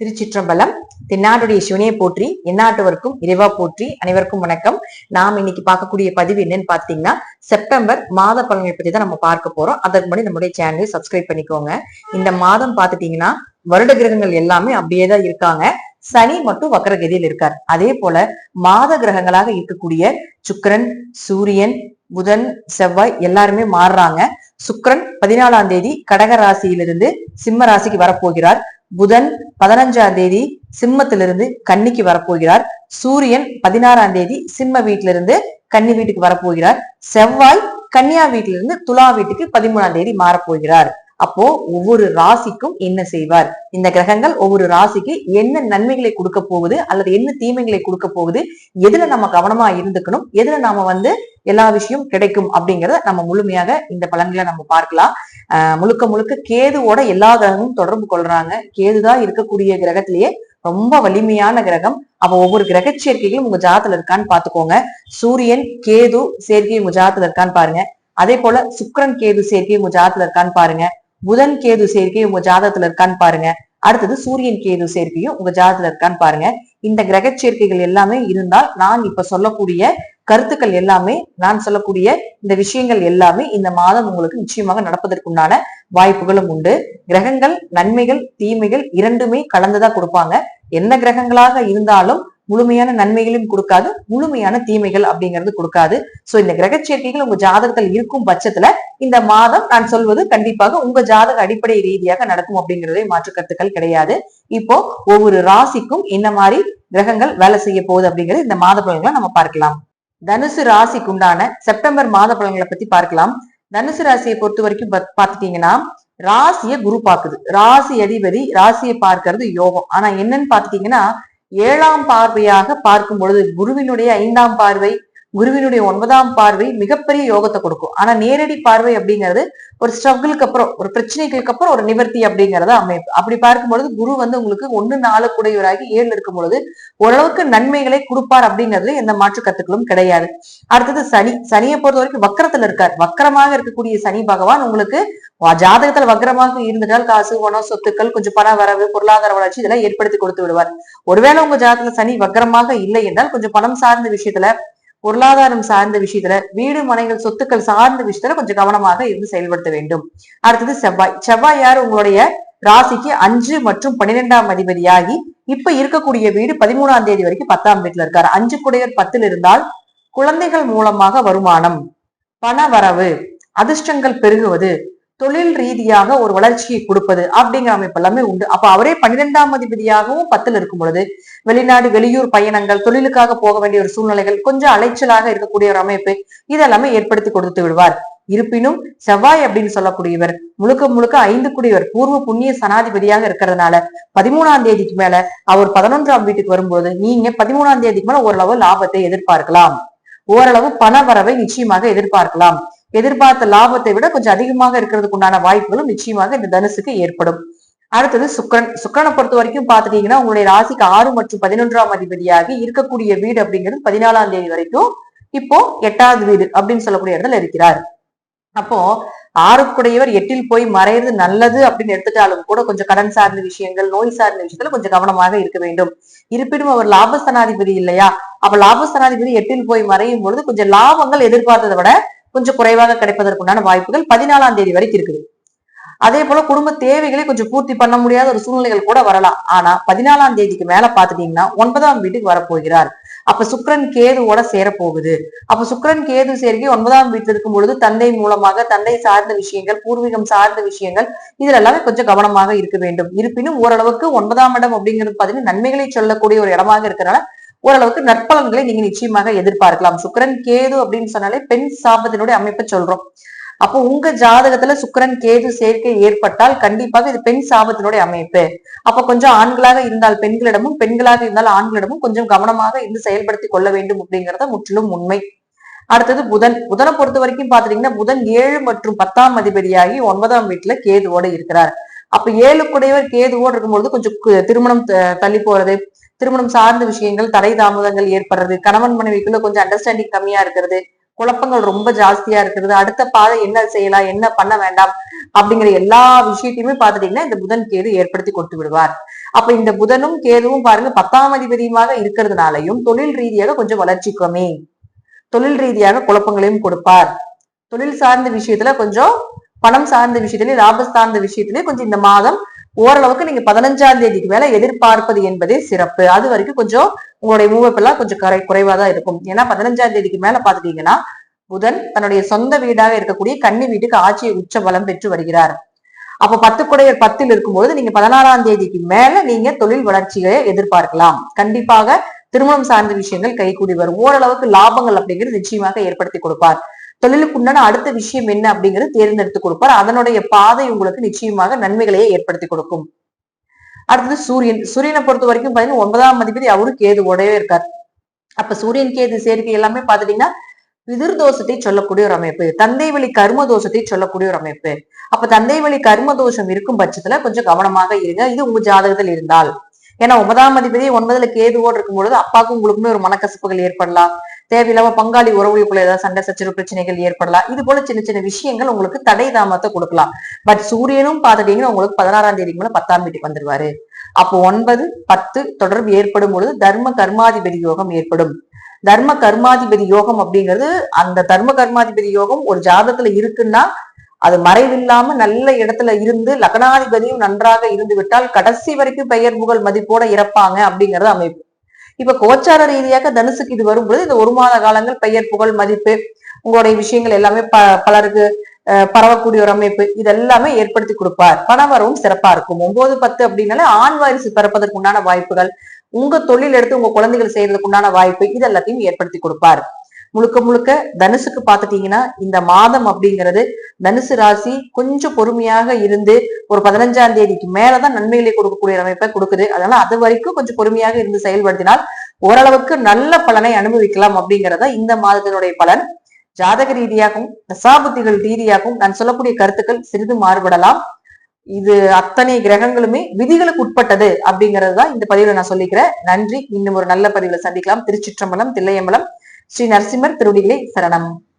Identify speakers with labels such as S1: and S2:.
S1: திருச்சிற்றம்பலம் தென்னாடுடைய சிவனையை போற்றி எந்நாட்டவருக்கும் இறைவா போற்றி அனைவருக்கும் வணக்கம். நாம் இன்னைக்கு பார்க்கக்கூடிய பதிவு என்னன்னு பாத்தீங்கன்னா செப்டம்பர் மாத பலன்களை பத்தி தான் நம்ம பார்க்க போறோம். அதற்கு முன்னாடி நம்முடைய சேனலை சப்ஸ்கிரைப் பண்ணிக்கோங்க. இந்த மாதம் பாத்துட்டீங்கன்னா வருட கிரகங்கள் எல்லாமே அப்படியே தான் இருக்காங்க. சனி மட்டும் வக்கரகதியில் இருக்கார். அதே போல மாத கிரகங்களாக இருக்கக்கூடிய சுக்கரன் சூரியன் புதன் செவ்வாய் எல்லாருமே மாறுறாங்க. சுக்கரன் பதினாலாம் தேதி கடக ராசியிலிருந்து சிம்ம ராசிக்கு வரப்போகிறார். புதன் பதினஞ்சாம் தேதி சிம்மத்திலிருந்து கன்னிக்கு வரப்போகிறார். சூரியன் பதினாறாம் தேதி சிம்ம வீட்டிலிருந்து கன்னி வீட்டுக்கு வரப்போகிறார். செவ்வாய் கன்னியா வீட்டிலிருந்து துலா வீட்டுக்கு பதிமூணாம் தேதி மாறப்போகிறார். அப்போ ஒவ்வொரு ராசிக்கும் என்ன செய்வார்? இந்த கிரகங்கள் ஒவ்வொரு ராசிக்கு என்ன நன்மைகளை கொடுக்க போகுது அல்லது என்ன தீமைகளை கொடுக்க போகுது எதுல நம்ம கவனமா இருந்துக்கணும் எதுல நாம வந்து எல்லா விஷயம் கிடைக்கும் அப்படிங்கறத நம்ம முழுமையாக இந்த பலன்களை நம்ம பார்க்கலாம். முழுக்க முழுக்க கேதுவோட எல்லா கிரகமும் தொடர்பு கொள்றாங்க. கேதுதான் இருக்கக்கூடிய கிரகத்திலேயே ரொம்ப வலிமையான கிரகம். அப்ப ஒவ்வொரு கிரக சேர்க்கைகளும் உங்க ஜாதத்துல இருக்கான்னு பாத்துக்கோங்க. சூரியன் கேது சேர்க்கை உங்க ஜாதத்துல இருக்கான்னு பாருங்க. அதே போல சுக்கரன் கேது சேர்க்கை உங்க ஜாதத்துல இருக்கான்னு பாருங்க. புதன் கேது சேர்க்கை உங்க ஜாதகத்துல இருக்கான்னு பாருங்க. அடுத்தது சூரியன் கேது சேர்க்கையும் உங்க ஜாதத்துல இருக்கான்னு பாருங்க. இந்த கிரக சேர்க்கைகள் எல்லாமே இருந்தால் நான் இப்ப சொல்லக்கூடிய கருத்துக்கள் எல்லாமே நான் சொல்லக்கூடிய இந்த விஷயங்கள் எல்லாமே இந்த மாதம் உங்களுக்கு நிச்சயமாக நடப்பதற்குண்டான வாய்ப்புகளும் உண்டு. கிரகங்கள் நன்மைகள் தீமைகள் இரண்டுமே கலந்துதான் கொடுப்பாங்க. என்ன கிரகங்களாக இருந்தாலும் முழுமையான நன்மைகளையும் கொடுக்காது முழுமையான தீமைகள் அப்படிங்கிறது கொடுக்காது. சோ இந்த கிரக சேர்க்கைகள் உங்க ஜாதகத்தில் இருக்கும் பட்சத்துல இந்த மாதம் நான் சொல்வது கண்டிப்பாக உங்க ஜாதக அடிப்படை ரீதியாக நடக்கும் அப்படிங்கறதே மாற்று கருத்துக்கள் கிடையாது. இப்போ ஒவ்வொரு ராசிக்கும் என்ன மாதிரி கிரகங்கள் வேலை செய்ய போகுது அப்படிங்கிறது இந்த மாத பலன்களை நம்ம பார்க்கலாம். தனுசு ராசிக்கு உண்டான செப்டம்பர் மாத பலன்களை பத்தி பார்க்கலாம். தனுசு ராசியை பொறுத்த வரைக்கும் பாத்துட்டீங்கன்னா ராசிய குரு பாக்குது ராசி அதிபதி ராசியை பார்க்கறது யோகம். ஆனா என்னன்னு பாத்துட்டீங்கன்னா ஏழாம் பார்வையாக பார்க்கும் பொழுது குருவினுடைய ஐந்தாம் பார்வை குருவினுடைய ஒன்பதாம் பார்வை மிகப்பெரிய யோகத்தை கொடுக்கும். ஆனா நேரடி பார்வை அப்படிங்கிறது ஒரு ஸ்ட்ரகிளுக்கு அப்புறம் ஒரு பிரச்சனைகளுக்கு அப்புறம் ஒரு நிவர்த்தி அப்படிங்கறத அமைப்பு. அப்படி பார்க்கும் பொழுது குரு வந்து உங்களுக்கு ஒன்னு நாலு கூடையவராகி ஏழு இருக்கும் பொழுது ஓரளவுக்கு நன்மைகளை கொடுப்பார் அப்படிங்கிறது எந்த மாற்று கத்துக்களும் கிடையாது. அடுத்தது சனி. சனியை பொறுத்த வரைக்கும் வக்கரத்துல இருக்கார். வக்கரமாக இருக்கக்கூடிய சனி பகவான் உங்களுக்கு ஜாதகத்துல வக்கரமாக இருந்துட்டால் காசு பணம் சொத்துக்கள் கொஞ்சம் பண வரவு பொருளாதார வளர்ச்சி இதெல்லாம் ஏற்படுத்தி கொடுத்து விடுவார். ஒருவேளை உங்க ஜாதகத்துல சனி வக்கரமாக இல்லை என்றால் கொஞ்சம் பணம் சார்ந்த விஷயத்துல பொருளாதாரம் சார்ந்த விஷயத்துல வீடு மனைகள் சொத்துக்கள் சார்ந்த விஷயத்துல கொஞ்சம் கவனமாக இருந்து செயல்படுத்த வேண்டும். அடுத்தது செவ்வாய். செவ்வாய் யார்? உங்களுடைய ராசிக்கு அஞ்சு மற்றும் பன்னிரெண்டாம் அதிபதியாகி இப்ப இருக்கக்கூடிய வீடு பதிமூணாம் தேதி வரைக்கும் பத்தாம் வீட்டுல இருக்காரு. அஞ்சு குடையர் பத்தில் இருந்தால் குழந்தைகள் மூலமாக வருமானம் பண வரவு அதிர்ஷ்டங்கள் பெருகுவது தொழில் ரீதியாக ஒரு வளர்ச்சியை கொடுப்பது அப்படிங்கிற அமைப்பு எல்லாமே உண்டு. அப்ப அவரே பன்னிரெண்டாம் அதிபதியாகவும் பத்தில் இருக்கும் பொழுது வெளிநாடு வெளியூர் பயணங்கள் தொழிலுக்காக போக வேண்டிய ஒரு சூழ்நிலைகள் கொஞ்சம் அலைச்சலாக இருக்கக்கூடிய ஒரு அமைப்பு இதெல்லாமே ஏற்படுத்தி கொடுத்து விடுவார். இருப்பினும் செவ்வாய் அப்படின்னு சொல்லக்கூடியவர் முழுக்க முழுக்க ஐந்து குடியவர் பூர்வ புண்ணிய சனாதிபதியாக இருக்கிறதுனால பதிமூணாம் தேதிக்கு மேல அவர் பதினொன்றாம் வீட்டுக்கு வரும்போது நீங்க பதிமூணாம் தேதிக்கு மேல ஓரளவு லாபத்தை எதிர்பார்க்கலாம். ஓரளவு பண வரவை நிச்சயமாக எதிர்பார்க்கலாம். எதிர்பார்த்த லாபத்தை விட கொஞ்சம் அதிகமாக இருக்கிறதுக்கு உண்டான வாய்ப்புகளும் நிச்சயமாக இந்த தனுசுக்கு ஏற்படும். அடுத்தது சுக்கரன். சுக்கரனை பொறுத்த வரைக்கும் பாத்துட்டீங்கன்னா உங்களுடைய ராசிக்கு ஆறு மற்றும் பதினொன்றாம் அதிபதியாகி இருக்கக்கூடிய வீடு அப்படிங்கிறது பதினாலாம் தேதி வரைக்கும் இப்போ எட்டாவது வீடு அப்படின்னு சொல்லக்கூடிய இடத்துல இருக்கிறார். அப்போ ஆறுக்குடையவர் எட்டில் போய் மறையிறது நல்லது அப்படின்னு எடுத்துட்டாலும் கூட கொஞ்சம் கடன் சார்ந்த விஷயங்கள் நோய் சார்ந்த விஷயத்துல கொஞ்சம் கவனமாக இருக்க வேண்டும். இருப்பினும் அவர் லாபஸ்தனாதிபதி இல்லையா? அப்ப லாபஸ்தனாதிபதி எட்டில் போய் மறையும் பொழுது கொஞ்சம் லாபங்கள் எதிர்பார்த்ததை விட கொஞ்சம் குறைவாக கிடைப்பதற்குண்டான வாய்ப்புகள் பதினாலாம் தேதி வரைக்கும் இருக்குது. அதே போல குடும்ப தேவைகளை கொஞ்சம் பூர்த்தி பண்ண முடியாத ஒரு சூழ்நிலைகள் கூட வரலாம். ஆனா பதினாலாம் தேதிக்கு மேல பாத்துட்டீங்கன்னா ஒன்பதாம் வீட்டுக்கு வரப்போகிறார். அப்ப சுக்கரன் கேதுவோட சேரப்போகுது. அப்ப சுக்கரன் கேது சேர்க்கை ஒன்பதாம் வீட்டில் இருக்கும் பொழுது தந்தை மூலமாக தந்தை சார்ந்த விஷயங்கள் பூர்வீகம் சார்ந்த விஷயங்கள் இதுல எல்லாமே கொஞ்சம் கவனமாக இருக்க வேண்டும். இருப்பினும் ஓரளவுக்கு ஒன்பதாம் இடம் அப்படிங்கிறது பாத்தீங்கன்னா நன்மைகளை சொல்லக்கூடிய ஒரு இடமாக இருக்கிறனால ஓரளவுக்கு நற்பலன்களை நீங்க நிச்சயமாக எதிர்பார்க்கலாம். சுக்கரன் கேது அப்படின்னு சொன்னாலே பெண் சாபத்தினுடைய அமைப்பை சொல்றோம். அப்போ உங்க ஜாதகத்துல சுக்கிரன் கேது சேர்க்கை ஏற்பட்டால் கண்டிப்பாக இது பெண் சாபத்தினுடைய அமைப்பு. அப்ப கொஞ்சம் ஆண்களாக இருந்தால் பெண்களிடமும் பெண்களாக இருந்தால் ஆண்களிடமும் கொஞ்சம் கவனமாக இருந்து செயல்படுத்தி கொள்ள வேண்டும் அப்படிங்கறத முற்றிலும் உண்மை. அடுத்தது புதன். புதனை பொறுத்த வரைக்கும் பாத்துட்டீங்கன்னா புதன் ஏழு மற்றும் பத்தாம் அதிபதியாகி ஒன்பதாம் வீட்டுல கேதுவோட இருக்கிறார். அப்ப ஏழுக்குடையவர் கேதுவோடு இருக்கும்பொழுது கொஞ்சம் திருமணம் தள்ளி போறது திருமணம் சார்ந்த விஷயங்கள் தடை தாமதங்கள் ஏற்படுறது கணவன் மனைவிக்குள்ள கொஞ்சம் அண்டர்ஸ்டாண்டிங் கம்மியா இருக்கிறது குழப்பங்கள் ரொம்ப ஜாஸ்தியா இருக்கிறது அடுத்த பாதை என்ன செய்யலாம் என்ன பண்ண வேண்டாம் அப்படிங்கிற எல்லா விஷயத்தையுமே பாத்துட்டீங்கன்னா இந்த புதன் கேது ஏற்படுத்தி கொடுத்து விடுவார். அப்ப இந்த புதனும் கேதுவும் பாருங்க பத்தாம் அதிபதியுமாக இருக்கிறதுனாலையும் தொழில் ரீதியாக கொஞ்சம் வளர்ச்சி கம்மி. தொழில் ரீதியாக குழப்பங்களையும் கொடுப்பார். தொழில் சார்ந்த விஷயத்துல கொஞ்சம் பணம் சார்ந்த விஷயத்திலே லாபம் சார்ந்த விஷயத்திலே கொஞ்சம் இந்த மாதம் ஓரளவுக்கு நீங்க பதினஞ்சாம் தேதிக்கு மேல எதிர்பார்ப்பது என்பதே சிறப்பு. அது வரைக்கும் கொஞ்சம் உங்களுடைய மூவப் எல்லாம் கொஞ்சம் குறை குறைவா தான் இருக்கும். ஏன்னா பதினஞ்சாம் தேதிக்கு மேல பாத்துட்டீங்கன்னா புதன் தன்னுடைய சொந்த வீடாக இருக்கக்கூடிய கன்னி வீட்டுக்கு ஆட்சியை உச்ச பலம் பெற்று வருகிறார். அப்ப பத்து குடையர் பத்தில் இருக்கும்போது நீங்க பதினாறாம் தேதிக்கு மேல நீங்க தொழில் வளர்ச்சியை எதிர்பார்க்கலாம். கண்டிப்பாக திருமணம் சார்ந்த விஷயங்கள் கைகூடி வரும். ஓரளவுக்கு லாபங்கள் அப்படிங்கிறது நிச்சயமாக ஏற்படுத்தி கொடுப்பார். தொழிலுக்கு உண்டான அடுத்த விஷயம் என்ன அப்படிங்கிறது தேர்ந்தெடுத்து கொடுப்பார். அதனுடைய பாதை உங்களுக்கு நிச்சயமாக நன்மைகளையே ஏற்படுத்தி கொடுக்கும். அடுத்தது சூரியன். சூரியனை பொறுத்த வரைக்கும் பாத்தீங்கன்னா ஒன்பதாம் அதிபதி அவரும் கேதுவோடவே இருக்கார். அப்ப சூரியன் கேது சேர்க்கை எல்லாமே பாத்துட்டீங்கன்னா பிதிர் தோஷத்தை சொல்லக்கூடிய ஒரு அமைப்பு தந்தை வழி கர்ம தோஷத்தை சொல்லக்கூடிய ஒரு அமைப்பு. அப்ப தந்தை வழி கர்ம தோஷம் இருக்கும் பட்சத்துல கொஞ்சம் கவனமாக இருங்க. இது உங்க ஜாதகத்தில் இருந்தால். ஏன்னா ஒன்பதாம் அதிபதி ஒன்பதுல கேதுவோடு இருக்கும் பொழுது அப்பாவுக்கும் உங்களுக்குமே ஒரு மனக்கசப்புகள் ஏற்படலாம். தேவையில்லாம பங்காளி உறவுகளுக்குள்ள ஏதாவது சண்டை சச்சரவு பிரச்சனைகள் ஏற்படலாம். இது போல சின்ன சின்ன விஷயங்கள் உங்களுக்கு தடை தாமத்தை கொடுக்கலாம். பட் சூரியனும் பாத்துட்டீங்கன்னா உங்களுக்கு பதினாறாம் தேதிக்கு மேல பத்தாம் வீட்டுக்கு வந்துருவாரு. அப்போ ஒன்பது பத்து தொடர்பு ஏற்படும் பொழுது தர்ம கர்மாதிபதி யோகம் ஏற்படும். தர்ம கர்மாதிபதி யோகம் அப்படிங்கிறது அந்த தர்ம கர்மாதிபதி யோகம் ஒரு ஜாதகத்துல இருக்குன்னா அது மறைவில்லாம நல்ல இடத்துல இருந்து லக்னாதிபதியும் நன்றாக இருந்து விட்டால் கடைசி வரைக்கும் பெயர் புகழ் மதிப்போட இறப்பாங்க அப்படிங்கறது அமைப்பு. இப்ப கோச்சார ரீதியாக தனுசுக்கு இது வரும்பொழுது இந்த ஒரு மாத காலங்கள் பெயர் புகழ் மதிப்பு உங்களுடைய விஷயங்கள் எல்லாமே ப பலருக்கு பரவக்கூடிய ஒரு அமைப்பு. இதெல்லாமே ஏற்படுத்தி கொடுப்பார். பணவரவும் சிறப்பா இருக்கும். ஒன்பது பத்து அப்படின்னாலே ஆண் வாரிசு பிறப்பதற்கு உண்டான வாய்ப்புகள் உங்க தொழில் எடுத்து உங்க குழந்தைகள் செய்யறதுக்கு உண்டான வாய்ப்பு இது எல்லாத்தையும் ஏற்படுத்தி கொடுப்பார். முழுக்க முழுக்க தனுசுக்கு பார்த்துட்டீங்கன்னா இந்த மாதம் அப்படிங்கிறது தனுசு ராசி கொஞ்சம் பொறுமையாக இருந்து ஒரு பதினஞ்சாம் தேதிக்கு மேலதான் நன்மைகளை கொடுக்கக்கூடிய அமைப்பை கொடுக்குது. அதனால அது வரைக்கும் கொஞ்சம் பொறுமையாக இருந்து செயல்படுத்தினால் ஓரளவுக்கு நல்ல பலனை அனுபவிக்கலாம் அப்படிங்கிறத இந்த மாதத்தினுடைய பலன். ஜாதக ரீதியாகவும் தசாபுத்திகள் ரீதியாகவும் நான் சொல்லக்கூடிய கருத்துக்கள் சிறிது மாறுபடலாம். இது அத்தனை கிரகங்களுமே விதிகளுக்கு உட்பட்டது அப்படிங்கிறது தான் இந்த பதிவுல நான் சொல்லிக்கிறேன். நன்றி. இன்னும் ஒரு நல்ல பதிவுல சந்திக்கலாம். திருச்சிற்றம்பலம் தில்லையம்பலம். ஸ்ரீ நரசிம்மர் திருவடிகளே சரணம்.